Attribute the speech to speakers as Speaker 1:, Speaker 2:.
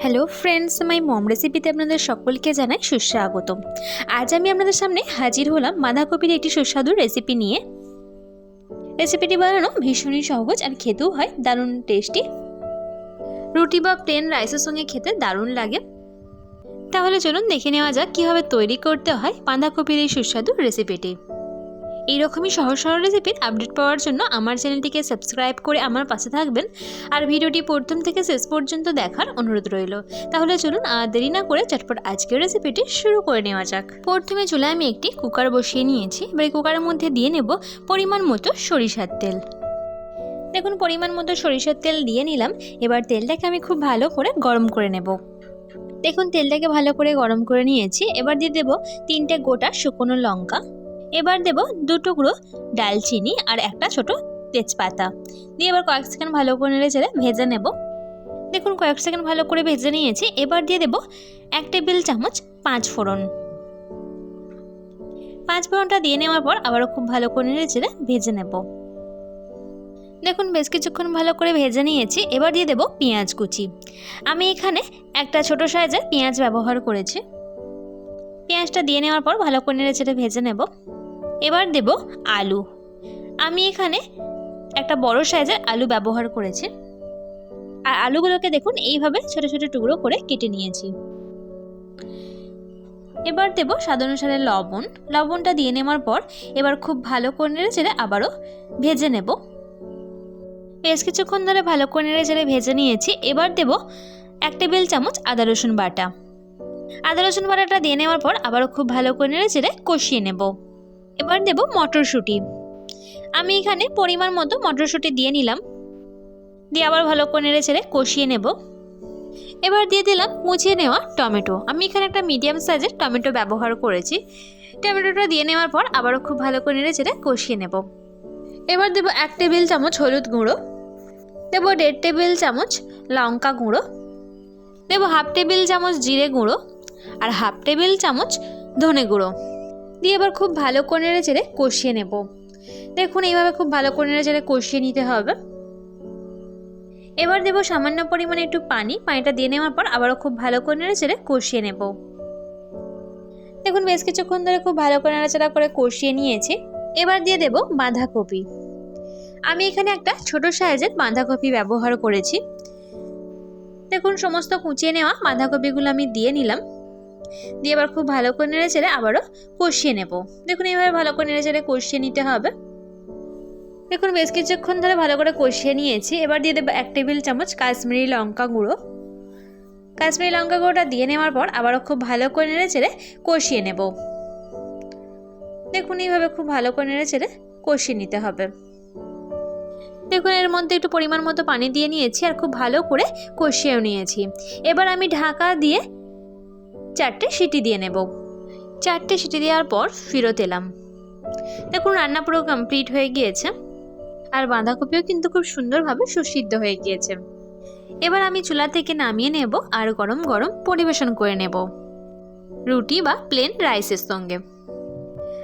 Speaker 1: Hello friends মাই মম রেসিপিতে আপনাদের সকলকে জানাই সুস্বাগতম। আজ আমি আপনাদের সামনে হাজির হলাম বাঁধাকপির একটি সুস্বাদু রেসিপি নিয়ে। রেসিপিটি বানানো ভীষণই সহজ আর খেতেও হয়, দারুণ টেস্টি রুটি বা প্লেন রাইসের সঙ্গে খেতে দারুণ লাগে। তাহলে চলুন দেখে নেওয়া যাক কীভাবে তৈরি করতে হয় বাঁধাকপির এই সুস্বাদু রেসিপিটি এইরকমই সহজ সরল রেসিপির আপডেট পাওয়ার জন্য আমার চ্যানেলটিকে সাবস্ক্রাইব করে আমার পাশে থাকবেন। আর ভিডিওটি প্রথম থেকে শেষ পর্যন্ত দেখার অনুরোধ রইল। তাহলে চলুন আর দেরি না করে চটপট আজকের রেসিপিটি শুরু করে নেওয়া যাক। প্রথমে চুলায় আমি একটি কুকার বসিয়ে নিয়েছি। এবার কুকারের মধ্যে দিয়ে নেব পরিমাণ মতো সরিষার তেল। দেখুন, পরিমাণ মতো সরিষার তেল দিয়ে নিলাম। এবার তেলটাকে আমি খুব ভালো করে গরম করে নেব। দেখুন, তেলটাকে ভালো করে গরম করে নিয়েছি। এবার দিয়ে দেব তিনটে গোটা শুকনো লঙ্কা। এবার দেব দু টুকরো ডালচিনি আর একটা ছোট তেজপাতা। দিয়ে এবার কয়েক সেকেন্ড ভালো করে নেড়ে চেড়ে ভেজে নেব। দেখুন, কয়েক সেকেন্ড ভালো করে ভেজে নিয়েছি। এবার দিয়ে দেব এক টেবিল চামচ পাঁচ ফোড়ন। পাঁচ ফোড়নটা দিয়ে নেওয়ার পর আবারও খুব ভালো করে নেড়ে চেড়ে ভেজে নেব। দেখুন, বেশ কিছুক্ষণ ভালো করে ভেজে নিয়েছি। এবার দিয়ে দেব পেঁয়াজ কুচি। আমি এখানে একটা ছোট সাইজের পেঁয়াজ ব্যবহার করেছি। পেঁয়াজটা দিয়ে নেওয়ার পর ভালো করে নেড়ে চেড়ে ভেজে নেব। এবার দেব আলু। আমি এখানে একটা বড় সাইজের আলু ব্যবহার করেছি। আর আলুগুলোকে দেখুন, এইভাবে ছোট ছোট টুকরো করে কেটে নিয়েছি। এবার দেব স্বাদ অনুসারে লবণ। লবণটা দিয়ে নেওয়ার পর এবার খুব ভালো করে নেড়ে চেড়ে আবারও ভেজে নেব। বেশ কিছুক্ষণ ধরে ভালো করে নেড়ে চেড়ে ভেজে নিয়েছি। এবার দেব এক টেবিল চামচ আদা রসুন বাটা। আদা রসুন বাটাটা দিয়ে নেওয়ার পর আবারও খুব ভালো করে নেড়ে চেড়ে কষিয়ে নেব। এবার দেব মটরশুঁটি। আমি এখানে পরিমাণ মতো মটরশুঁটি দিয়ে নিলাম। দিয়ে আবার ভালো করে নেড়ে ছেড়ে কষিয়ে নেব। এবার দিয়ে দিলাম মুছিয়ে নেওয়া টমেটো। আমি এখানে একটা মিডিয়াম সাইজের টমেটো ব্যবহার করেছি। টমেটোটা দিয়ে নেওয়ার পর আবারও খুব ভালো করে নেড়ে ছেড়ে কষিয়ে নেব। এবার দেবো এক টেবিল চামচ হলুদ গুঁড়ো। দেবো দেড় টেবিল চামচ লঙ্কা গুঁড়ো। দেবো হাফ টেবিল চামচ জিরে গুঁড়ো। আর হাফ টেবিল চামচ ধনে গুঁড়ো। দিয়ে এবার খুব ভালো করে নেড়ে কষিয়ে নেব। দেখুন, এইভাবে খুব ভালো করে নেড়ে কষিয়ে নিতে হবে। এবার দেবো সামান্য পরিমাণে একটু পানি। পানিটা দিয়ে নেওয়ার পর আবারও খুব ভালো করে নেড়ে কষিয়ে নেব। দেখুন, বেশ কিছুক্ষণ ধরে খুব ভালো করে নাড়াচাড়া করে কষিয়ে নিয়েছি। এবার দিয়ে দেব বাঁধাকপি। আমি এখানে একটা ছোট সাইজের বাঁধাকপি ব্যবহার করেছি। দেখুন, সমস্ত কুচিয়ে নেওয়া বাঁধাকপিগুলো আমি দিয়ে নিলাম। দিয়ে এবার খুব ভালো করে নেড়ে চেড়ে আবারও কষিয়ে নেব। দেখুন এইভাবে ভালো করে নেড়ে চেড়ে কষিয়ে নিতে হবে। দেখুন বেশ কিছুক্ষণ ধরে ভালো করে কষিয়ে নিয়েছি। এবার দিয়ে দেবো এক টেবিল চামচ কাশ্মীরি লঙ্কা গুঁড়ো। কাশ্মীরি লঙ্কা গুঁড়োটা দিয়ে নেওয়ার পর আবারও খুব ভালো করে নেড়ে চেড়ে কষিয়ে নেব। দেখুন এইভাবে খুব ভালো করে নেড়ে চেড়ে কষিয়ে নিতে হবে। দেখুন এর মধ্যে একটু পরিমাণ মতো পানি দিয়ে নিয়েছি আর খুব ভালো করে কষিয়েও নিয়েছি। এবার আমি ঢাকা দিয়ে চারটে সিটি দিয়ে নেব। চারটে সিটি দেওয়ার পর ফেরত এলাম। দেখুন, রান্না পুরো কমপ্লিট হয়ে গিয়েছে। আর বাঁধাকপিও কিন্তু খুব সুন্দরভাবে সুসিদ্ধ হয়ে গিয়েছে। এবার আমি চুলা থেকে নামিয়ে নেব আর গরম গরম পরিবেশন করে নেব। রুটি বা প্লেন রাইসের সঙ্গে।